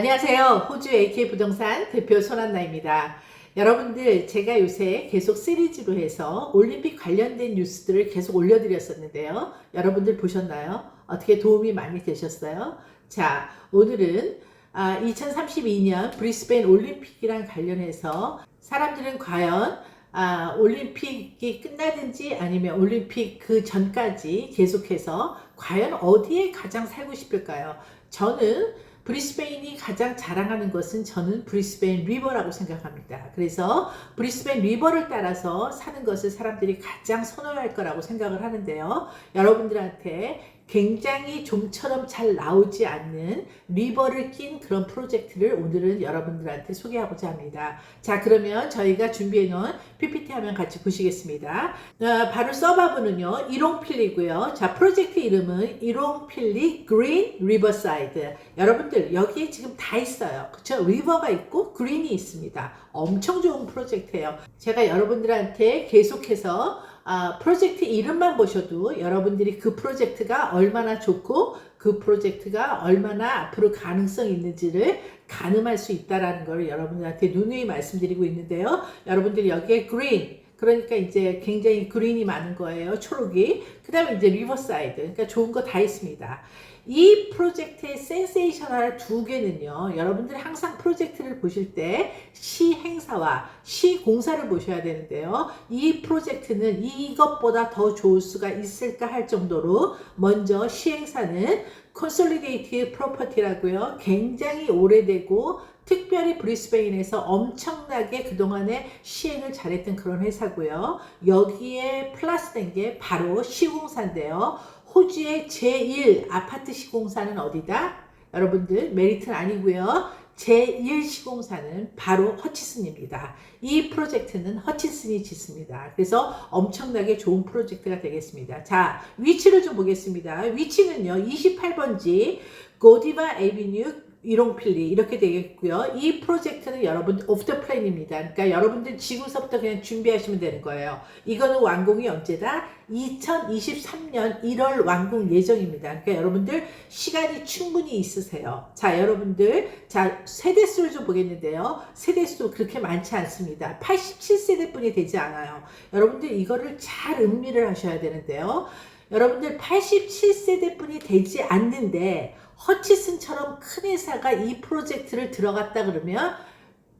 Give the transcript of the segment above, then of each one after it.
안녕하세요. 호주 AK 부동산 대표 손한나입니다. 여러분들 제가 요새 계속 시리즈로 해서 올림픽 관련된 뉴스들을 계속 올려드렸었는데요. 여러분들 보셨나요? 어떻게 도움이 많이 되셨어요? 자, 오늘은 아, 2032년 브리스베인 올림픽이랑 관련해서 사람들은 과연 아, 올림픽이 끝나든지 아니면 올림픽 그 전까지 계속해서 과연 어디에 가장 살고 싶을까요? 저는 브리스베인이 가장 자랑하는 것은 저는 브리스베인 리버라고 생각합니다. 그래서 브리스베인 리버를 따라서 사는 것을 사람들이 가장 선호할 거라고 생각을 하는데요. 여러분들한테 굉장히 좀처럼 잘 나오지 않는 리버를 낀 그런 프로젝트를 오늘은 여러분들한테 소개하고자 합니다. 자, 그러면 저희가 준비해 놓은 PPT 화면 같이 보시겠습니다. 어, 바로 서바브는요, 이롱필리고요. 자, 프로젝트 이름은 이롱필리 그린 리버사이드. 여러분들, 여기에 지금 다 있어요. 그쵸? 리버가 있고 그린이 있습니다. 엄청 좋은 프로젝트예요. 제가 여러분들한테 계속해서 아, 프로젝트 이름만 보셔도 여러분들이 그 프로젝트가 얼마나 좋고 그 프로젝트가 얼마나 앞으로 가능성이 있는지를 가늠할 수 있다라는 걸 여러분들한테 누누이 말씀드리고 있는데요. 여러분들이 여기에 그린 그러니까 이제 굉장히 그린이 많은 거예요. 초록이. 그 다음에 이제 리버사이드. 그러니까 좋은 거 다 있습니다. 이 프로젝트의 센세이셔널 두 개는요, 여러분들이 항상 프로젝트를 보실 때 시행사와 시공사를 보셔야 되는데요. 이 프로젝트는 이것보다 더 좋을 수가 있을까 할 정도로 먼저 시행사는 Consolidated Property라고요. 굉장히 오래되고 특별히 브리스베인에서 엄청나게 그동안에 시행을 잘했던 그런 회사고요. 여기에 플러스된 게 바로 시공사인데요. 호주의 제1 아파트 시공사는 어디다? 여러분들 메리트는 아니고요. 제1 시공사는 바로 허치슨입니다. 이 프로젝트는 허치슨이 짓습니다. 그래서 엄청나게 좋은 프로젝트가 되겠습니다. 자, 위치를 좀 보겠습니다. 위치는요, 28번지 고디바 에비뉴 이롱필리 이렇게 되겠고요. 이 프로젝트는 여러분 오프터 플랜입니다. 그러니까 여러분들 지금서부터 그냥 준비하시면 되는 거예요. 이거는 완공이 언제다? 2023년 1월 완공 예정입니다. 그러니까 여러분들 시간이 충분히 있으세요. 자, 여러분들 자 세대수를 좀 보겠는데요. 세대수 그렇게 많지 않습니다. 87세대뿐이 되지 않아요. 여러분들 이거를 잘 음미를 하셔야 되는데요. 여러분들 87세대 뿐이 되지 않는데 허치슨처럼 큰 회사가 이 프로젝트를 들어갔다 그러면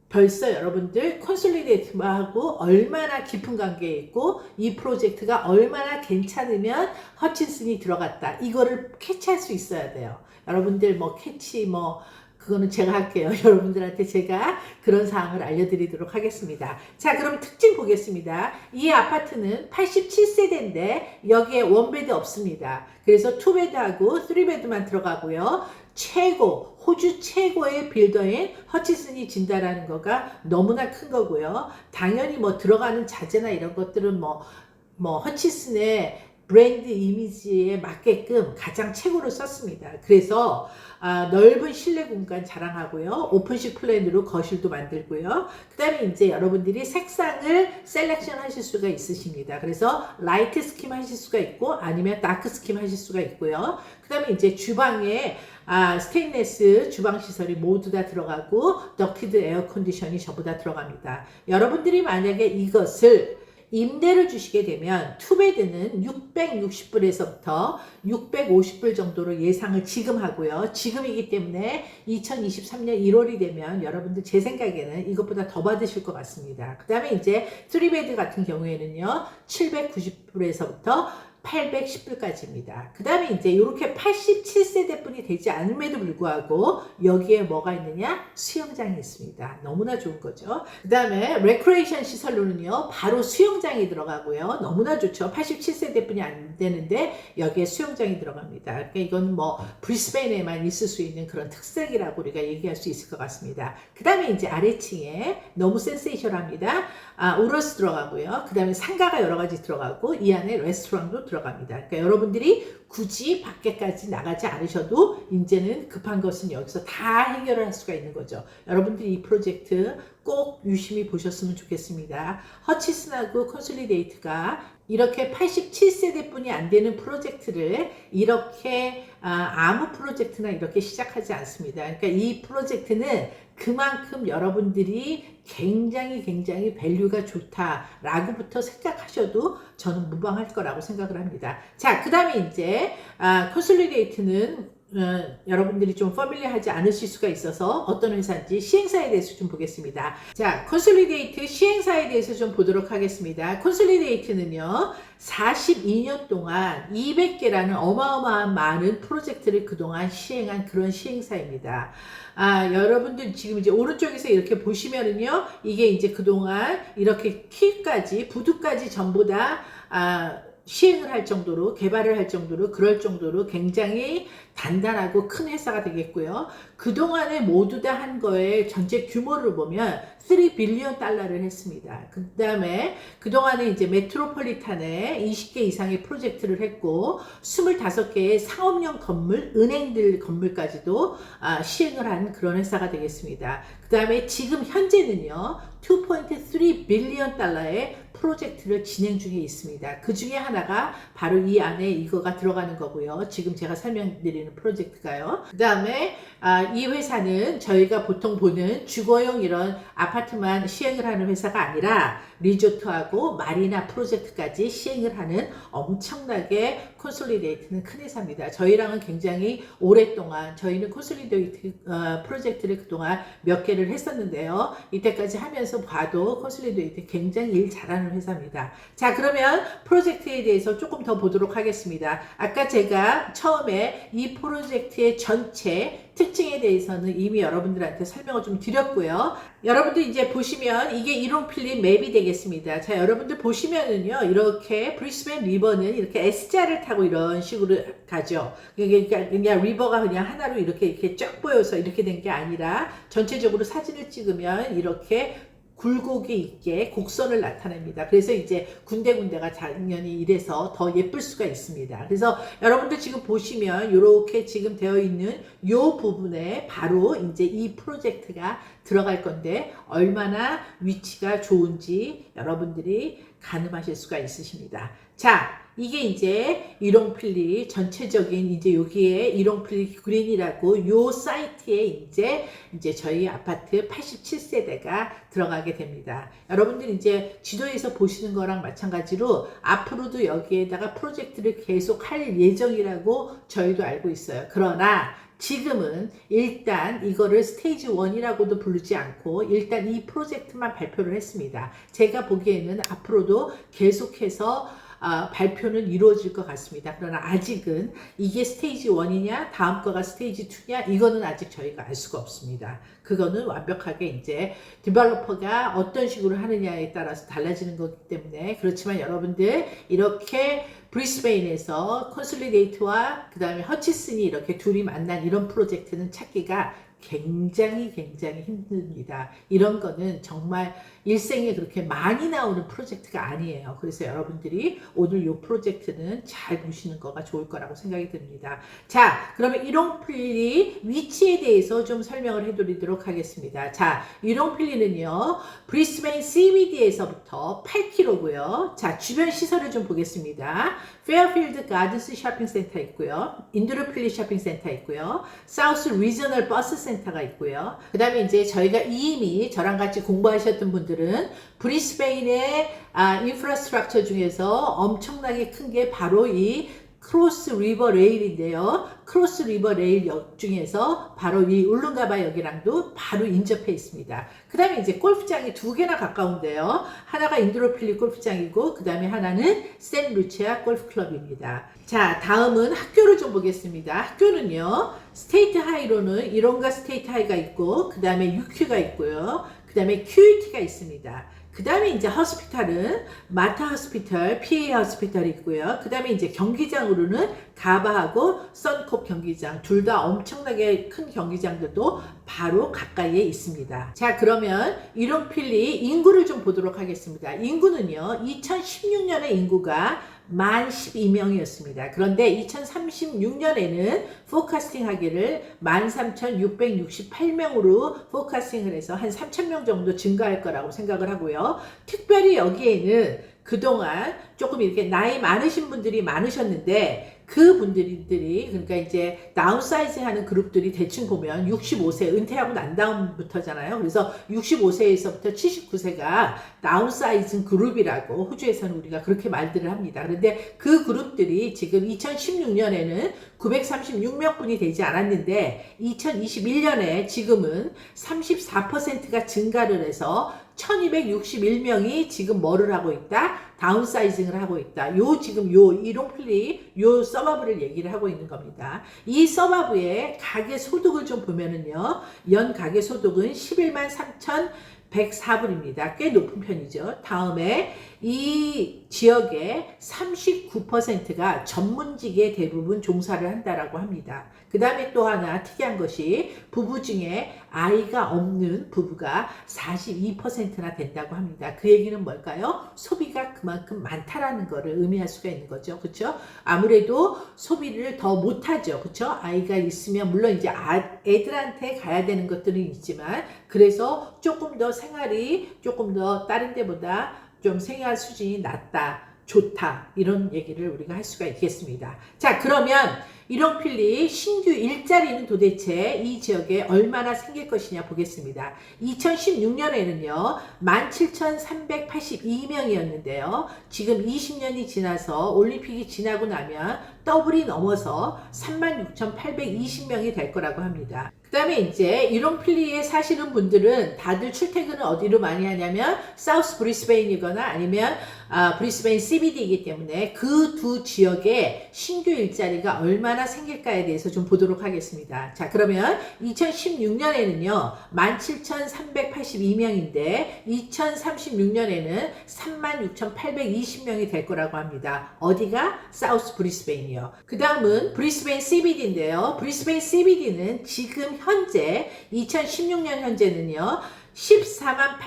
벌써 여러분들 콘솔리데이트하고 얼마나 깊은 관계에 있고 이 프로젝트가 얼마나 괜찮으면 허친슨이 들어갔다 이거를 캐치할 수 있어야 돼요. 여러분들 뭐 캐치 뭐 그거는 제가 할게요. 여러분들한테 제가 그런 사항을 알려드리도록 하겠습니다. 자, 그럼 특징 보겠습니다. 이 아파트는 87세대인데 여기에 원베드 없습니다. 그래서 투베드하고 쓰리베드만 들어가고요. 최고, 호주 최고의 빌더인 허치슨이 진다라는 거가 너무나 큰 거고요. 당연히 뭐 들어가는 자재나 이런 것들은 뭐, 뭐 허치슨의 브랜드 이미지에 맞게끔 가장 최고로 썼습니다. 그래서 아, 넓은 실내 공간 자랑하고요. 오픈식 플랜으로 거실도 만들고요. 그 다음에 이제 여러분들이 색상을 셀렉션 하실 수가 있으십니다. 그래서 라이트 스킴 하실 수가 있고 아니면 다크 스킴 하실 수가 있고요. 그 다음에 이제 주방에 아, 스테인레스 주방 시설이 모두 다 들어가고 덕티드 에어 컨디션이 전부 다 들어갑니다. 여러분들이 만약에 이것을 임대를 주시게 되면 투베드는 660불에서부터 650불 정도로 예상을 지금 하고요. 지금이기 때문에 2023년 1월이 되면 여러분들 제 생각에는 이것보다 더 받으실 것 같습니다. 그 다음에 이제 3베드 같은 경우에는요. 790불에서부터 810불까지입니다. 그 다음에 이제 이렇게 87세대뿐이 되지 않음에도 불구하고 여기에 뭐가 있느냐? 수영장이 있습니다. 너무나 좋은 거죠. 그 다음에 레크레이션 시설로는요, 바로 수영장이 들어가고요. 너무나 좋죠. 87세대뿐이 안 되는데 여기에 수영장이 들어갑니다. 그러니까 이건 뭐 브리스베인에만 있을 수 있는 그런 특색이라고 우리가 얘기할 수 있을 것 같습니다. 그 다음에 이제 아래층에 너무 센세이션합니다. 아, 우러스 들어가고요. 그 다음에 상가가 여러 가지 들어가고 이 안에 레스토랑도 들어갑니다. 그러니까 여러분들이 굳이 밖에까지 나가지 않으셔도 이제는 급한 것은 여기서 다 해결을 할 수가 있는 거죠. 여러분들이 이 프로젝트 꼭 유심히 보셨으면 좋겠습니다. 허치슨하고 콘솔리데이트가 이렇게 87세대뿐이 안 되는 프로젝트를 이렇게 아, 아무 프로젝트나 이렇게 시작하지 않습니다. 그러니까 이 프로젝트는 그만큼 여러분들이 굉장히 굉장히 밸류가 좋다라고부터 생각하셔도 저는 무방할 거라고 생각을 합니다. 자, 그 다음에 이제 아, 콘솔리데이트는 어, 여러분들이 좀 퍼밀리하지 않으실 수가 있어서 어떤 회사인지 시행사에 대해서 좀 보겠습니다. 자, 콘솔리데이트 시행사에 대해서 좀 보도록 하겠습니다. 콘솔리데이트는요, 42년 동안 200개라는 어마어마한 많은 프로젝트를 그동안 시행한 그런 시행사입니다. 아, 여러분들 지금 이제 오른쪽에서 이렇게 보시면은요, 이게 이제 그동안 이렇게 키까지, 부두까지 전부 다, 아, 시행을 할 정도로 개발을 할 정도로 그럴 정도로 굉장히 단단하고 큰 회사가 되겠고요. 그동안에 모두 다 한 거에 전체 규모를 보면 3 빌리언 달러를 했습니다. 그 다음에 그동안에 이제 메트로폴리탄에 20개 이상의 프로젝트를 했고 25개의 상업용 건물, 은행들 건물까지도 아, 시행을 한 그런 회사가 되겠습니다. 그 다음에 지금 현재는요. 2.3 빌리언 달러의 프로젝트를 진행 중에 있습니다. 그 중에 하나가 바로 이 안에 이거가 들어가는 거고요. 지금 제가 설명드리는 프로젝트가요. 그 다음에 아, 이 회사는 저희가 보통 보는 주거용 이런 아파트만 시행을 하는 회사가 아니라 리조트하고 마리나 프로젝트까지 시행을 하는 엄청나게 콘솔리데이트는 큰 회사입니다. 저희랑은 굉장히 오랫동안 저희는 콘솔리데이트 어, 프로젝트를 그동안 몇 개를 했었는데요. 이때까지 하면서 봐도 콘솔리데이트 굉장히 일 잘하는 회사입니다. 자 그러면 프로젝트에 대해서 조금 더 보도록 하겠습니다. 아까 제가 처음에 이 프로젝트의 전체 특징에 대해서는 이미 여러분들한테 설명을 좀 드렸고요. 여러분들 이제 보시면 이게 이론 필름 맵이 되겠습니다. 자, 여러분들 보시면은요, 이렇게 브리스벤 리버는 이렇게 S자를 타고 이런 식으로 가죠. 그러니까 그냥 리버가 그냥 하나로 이렇게 이렇게 쫙 보여서 이렇게 된 게 아니라 전체적으로 사진을 찍으면 이렇게 굴곡이 있게 곡선을 나타냅니다. 그래서 이제 군데군데가 당연히 이래서 더 예쁠 수가 있습니다. 그래서 여러분들 지금 보시면 이렇게 지금 되어 있는 이 부분에 바로 이제 이 프로젝트가 들어갈 건데 얼마나 위치가 좋은지 여러분들이 가늠하실 수가 있으십니다. 자, 이게 이제 일용필리 전체적인 이제 여기에 일용필리 그린이라고 요 사이트에 이제 이제 저희 아파트 87세대가 들어가게 됩니다. 여러분들 이제 지도에서 보시는 거랑 마찬가지로 앞으로도 여기에다가 프로젝트를 계속 할 예정이라고 저희도 알고 있어요. 그러나 지금은 일단 이거를 스테이지 1이라고도 부르지 않고 일단 이 프로젝트만 발표를 했습니다. 제가 보기에는 앞으로도 계속해서 아, 발표는 이루어질 것 같습니다. 그러나 아직은 이게 스테이지 1이냐, 다음 거가 스테이지 2냐, 이거는 아직 저희가 알 수가 없습니다. 그거는 완벽하게 이제 디벨로퍼가 어떤 식으로 하느냐에 따라서 달라지는 거기 때문에 그렇지만 여러분들 이렇게 브리스베인에서 콘솔리데이트와 그 다음에 허치슨이 이렇게 둘이 만난 이런 프로젝트는 찾기가 굉장히 굉장히 힘듭니다. 이런 거는 정말 일생에 그렇게 많이 나오는 프로젝트가 아니에요. 그래서 여러분들이 오늘 이 프로젝트는 잘 보시는 거가 좋을 거라고 생각이 듭니다. 자, 그러면 이롱필리 위치에 대해서 좀 설명을 해드리도록 하겠습니다. 자, 이롱필리는요, 브리스베인 CBD에서부터 8km고요. 자, 주변 시설을 좀 보겠습니다. 페어필드 가든스 쇼핑센터 있고요. 인드로필리 쇼핑센터 있고요. 사우스 리저널 버스 센터 가 있고요. 그 다음에 이제 저희가 이미 저랑 같이 공부하셨던 분들은 브리스베인의 아, 인프라스트럭처 중에서 엄청나게 큰 게 바로 이 크로스 리버 레일인데요. 크로스 리버 레일 역 중에서 바로 이 울릉가바 역이랑도 바로 인접해 있습니다. 그 다음에 이제 골프장이 두 개나 가까운데요. 하나가 인드로필리 골프장이고 그 다음에 하나는 샌 루치아 골프클럽입니다. 자 다음은 학교를 좀 보겠습니다. 학교는요. 스테이트 하이로는 이론가 스테이트 하이가 있고 그 다음에 UQ가 있고요. 그 다음에 QUT가 있습니다. 그 다음에 이제 허스피탈은 마타 허스피탈, PA 허스피탈이 있고요. 그 다음에 이제 경기장으로는 가바하고 선콥 경기장 둘 다 엄청나게 큰 경기장들도 바로 가까이에 있습니다. 자, 그러면 이론 필리 인구를 좀 보도록 하겠습니다. 인구는요, 2016년에 인구가 만 12명이었습니다. 그런데 2036년에는 포카스팅 하기를 13,668명으로 포카스팅을 해서 한 3,000명 정도 증가할 거라고 생각을 하고요. 특별히 여기에는 그동안 조금 이렇게 나이 많으신 분들이 많으셨는데 그 분들이 그러니까 이제 다운사이징 하는 그룹들이 대충 보면 65세 은퇴하고 난 다음부터잖아요. 그래서 65세에서부터 79세가 다운사이징 그룹이라고 호주에서는 우리가 그렇게 말들을 합니다. 그런데 그 그룹들이 지금 2016년에는 936명뿐이 되지 않았는데 2021년에 지금은 34%가 증가를 해서 1261명이 지금 뭐를 하고 있다? 다운사이징을 하고 있다. 요 지금 요 이롱플리 요 서바브를 얘기를 하고 있는 겁니다. 이 서바브의 가계 소득을 좀 보면은요. 연 가계 소득은 11만 3천 104불입니다. 꽤 높은 편이죠. 다음에 이 지역의 39%가 전문직에 대부분 종사를 한다라고 합니다. 그 다음에 또 하나 특이한 것이 부부 중에 아이가 없는 부부가 42%나 된다고 합니다. 그 얘기는 뭘까요? 소비가 그만큼 많다라는 것을 의미할 수가 있는 거죠. 그렇죠? 아무래도 소비를 더 못하죠. 그렇죠? 아이가 있으면 물론 이제 아, 애들한테 가야 되는 것들은 있지만 그래서 조금 더 생활이 조금 더 다른 데보다 좀 생활 수준이 낮다. 좋다. 이런 얘기를 우리가 할 수가 있겠습니다. 자, 그러면 이런필리 신규 일자리는 도대체 이 지역에 얼마나 생길 것이냐 보겠습니다. 2016년에는요, 17,382명이었는데요. 지금 20년이 지나서 올림픽이 지나고 나면 더블이 넘어서 36,820명이 될 거라고 합니다. 그 다음에 이제 이론필리에 사시는 분들은 다들 출퇴근을 어디로 많이 하냐면 사우스 브리스베인이거나 아니면 아, 브리스베인 CBD이기 때문에 그 두 지역에 신규 일자리가 얼마나 생길까에 대해서 좀 보도록 하겠습니다. 자, 그러면 2016년에는요, 17,382명인데 2036년에는 36,820명이 될 거라고 합니다. 어디가? 사우스 브리스베인이요. 그 다음은 브리스베인 CBD인데요. 브리스베인 CBD는 지금 현재 2016년 현재는요. 14만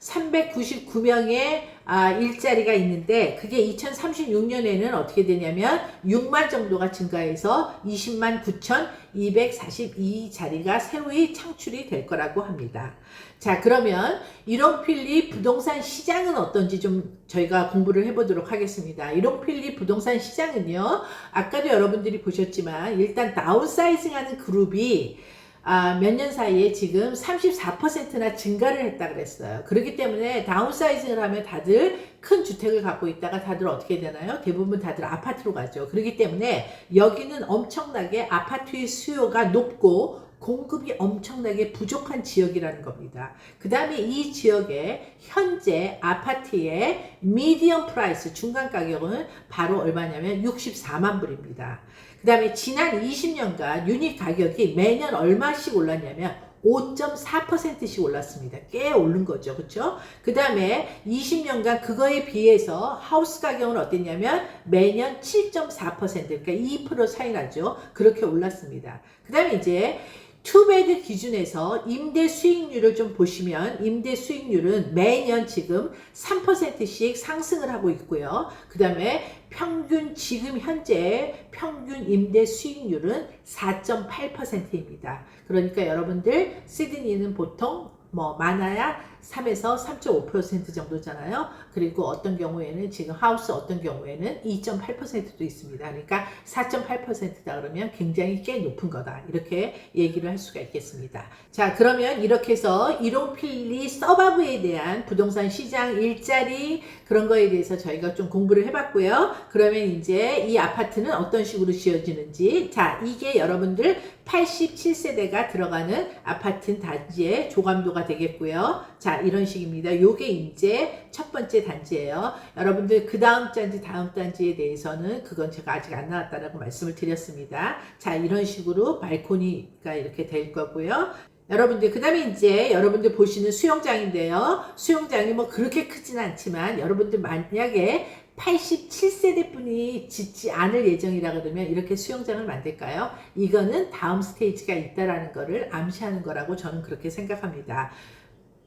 8,399명의 아, 일자리가 있는데 그게 2036년에는 어떻게 되냐면 6만 정도가 증가해서 20만 9,242 자리가 새로이 창출이 될 거라고 합니다. 자, 그러면 이론필리 부동산 시장은 어떤지 좀 저희가 공부를 해보도록 하겠습니다. 이론필리 부동산 시장은요, 아까도 여러분들이 보셨지만 일단 다운사이징 하는 그룹이 아, 몇 년 사이에 지금 34%나 증가를 했다 그랬어요. 그렇기 때문에 다운사이징을 하면 다들 큰 주택을 갖고 있다가 다들 어떻게 되나요? 대부분 다들 아파트로 가죠. 그렇기 때문에 여기는 엄청나게 아파트의 수요가 높고 공급이 엄청나게 부족한 지역이라는 겁니다. 그 다음에 이 지역의 현재 아파트의 미디엄 프라이스 중간 가격은 바로 얼마냐면 64만 불입니다. 그 다음에 지난 20년간 유닛 가격이 매년 얼마씩 올랐냐면 5.4%씩 올랐습니다. 꽤 오른 거죠. 그쵸? 그 다음에 20년간 그거에 비해서 하우스 가격은 어땠냐면 매년 7.4% 그러니까 2% 차이 나죠. 그렇게 올랐습니다. 그 다음에 이제 투베드 기준에서 임대 수익률을 좀 보시면 임대 수익률은 매년 지금 3%씩 상승을 하고 있고요. 그 다음에 평균 지금 현재 평균 임대 수익률은 4.8%입니다. 그러니까 여러분들 시드니는 보통 뭐 많아야 3에서 3.5% 정도잖아요. 그리고 어떤 경우에는 지금 하우스 어떤 경우에는 2.8%도 있습니다. 그러니까 4.8%다 그러면 굉장히 꽤 높은 거다. 이렇게 얘기를 할 수가 있겠습니다. 자, 그러면 이렇게 해서 이론필리 서바브에 대한 부동산 시장 일자리 그런 거에 대해서 저희가 좀 공부를 해봤고요. 그러면 이제 이 아파트는 어떤 식으로 지어지는지 자, 이게 여러분들 87세대가 들어가는 아파트 단지의 조감도가 되겠고요. 자, 이런 식입니다. 요게 이제 첫 번째 단지예요. 여러분들 그 다음 단지, 다음 단지에 대해서는 그건 제가 아직 안 나왔다라고 말씀을 드렸습니다. 자, 이런 식으로 발코니가 이렇게 될 거고요. 여러분들 그 다음에 이제 여러분들 보시는 수영장인데요. 수영장이 뭐 그렇게 크진 않지만 여러분들 만약에 87세대 분이 짓지 않을 예정이라 그러면 이렇게 수영장을 만들까요? 이거는 다음 스테이지가 있다라는 거를 암시하는 거라고 저는 그렇게 생각합니다.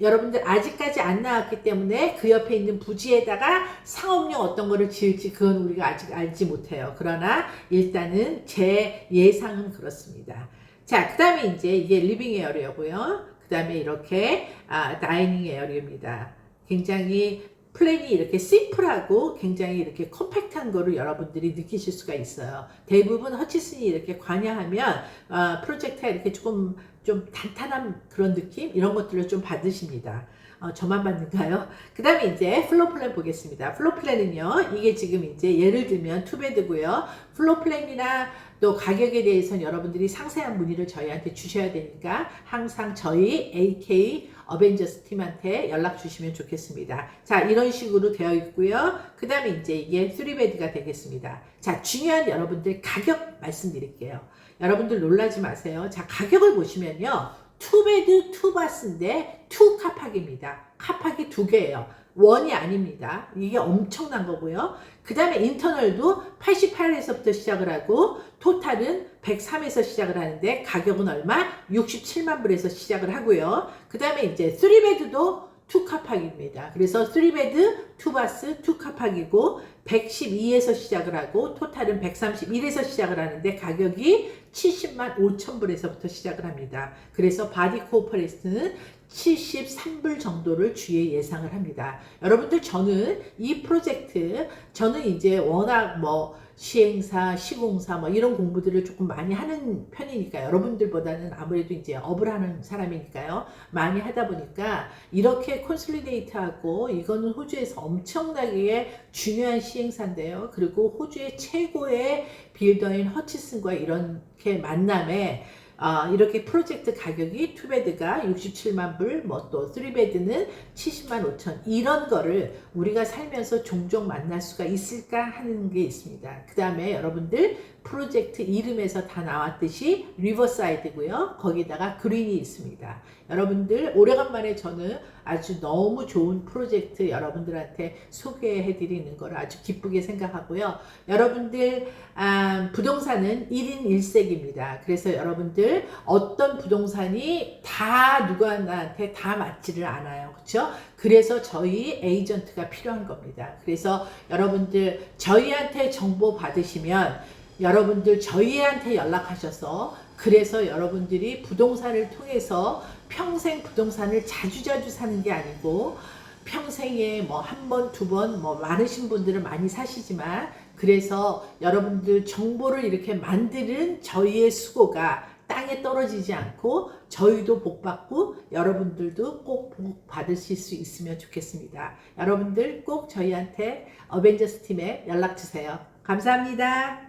여러분들 아직까지 안 나왔기 때문에 그 옆에 있는 부지에다가 상업용 어떤 거를 지을지 그건 우리가 아직 알지 못해요. 그러나 일단은 제 예상은 그렇습니다. 자, 그 다음에 이제 이게 리빙 에어리어고요. 그 다음에 이렇게 아, 다이닝 에어리어입니다. 굉장히 플랜이 이렇게 심플하고 굉장히 이렇게 컴팩트한 거를 여러분들이 느끼실 수가 있어요. 대부분 허치슨이 이렇게 관여하면 어, 프로젝트가 이렇게 조금 좀 탄탄한 그런 느낌 이런 것들을 좀 받으십니다. 어, 저만 받는가요? 그 다음에 이제 플로 플랜 보겠습니다. 플로 플랜은요, 이게 지금 이제 예를 들면 투베드고요. 플로 플랜이나 또 가격에 대해서는 여러분들이 상세한 문의를 저희한테 주셔야 되니까 항상 저희 AK 어벤져스 팀한테 연락 주시면 좋겠습니다. 자, 이런 식으로 되어 있고요. 그 다음에 이제 이게 3베드가 되겠습니다. 자, 중요한 여러분들 가격 말씀드릴게요. 여러분들 놀라지 마세요. 자, 가격을 보시면요. 투베드 투바스인데 투 카팍입니다. 카팍이 두 개예요. 원이 아닙니다. 이게 엄청난 거고요. 그 다음에 인터널도 88에서부터 시작을 하고 토탈은 103에서 시작을 하는데 가격은 얼마? 67만 불에서 시작을 하고요. 그 다음에 이제 3베드도 투카팍입니다. 그래서 3베드, 투바스, 투카팍이고 112에서 시작을 하고 토탈은 131에서 시작을 하는데 가격이 70만 5천 불에서부터 시작을 합니다. 그래서 바디 코퍼레이스는 73불 정도를 주에 예상을 합니다. 여러분들 저는 이 프로젝트 저는 이제 워낙 뭐 시행사, 시공사 뭐 이런 공부들을 조금 많이 하는 편이니까 여러분들보다는 아무래도 이제 업을 하는 사람이니까요. 많이 하다 보니까 이렇게 콘솔리데이트하고 이거는 호주에서 엄청나게 중요한 시행사인데요. 그리고 호주의 최고의 빌더인 허치슨과 이렇게 만남에 아, 이렇게 프로젝트 가격이 투베드가 67만 불, 뭐또 3베드는 70만 5천 이런 거를 우리가 살면서 종종 만날 수가 있을까 하는 게 있습니다. 그 다음에 여러분들 프로젝트 이름에서 다 나왔듯이 리버사이드고요. 거기다가 그린이 있습니다. 여러분들 오래간만에 저는 아주 너무 좋은 프로젝트 여러분들한테 소개해 드리는 걸 아주 기쁘게 생각하고요. 여러분들 아, 부동산은 1인 1색입니다. 그래서 여러분들 어떤 부동산이 다 누구한테 다 맞지를 않아요. 그렇죠? 그래서 저희 에이전트가 필요한 겁니다. 그래서 여러분들 저희한테 정보 받으시면 여러분들 저희한테 연락하셔서 그래서 여러분들이 부동산을 통해서 평생 부동산을 자주자주 사는 게 아니고 평생에 뭐 한 번, 두 번, 뭐 많으신 분들은 많이 사시지만 그래서 여러분들 정보를 이렇게 만드는 저희의 수고가 땅에 떨어지지 않고 저희도 복 받고 여러분들도 꼭 복 받으실 수 있으면 좋겠습니다. 여러분들 꼭 저희한테 어벤져스 팀에 연락 주세요. 감사합니다.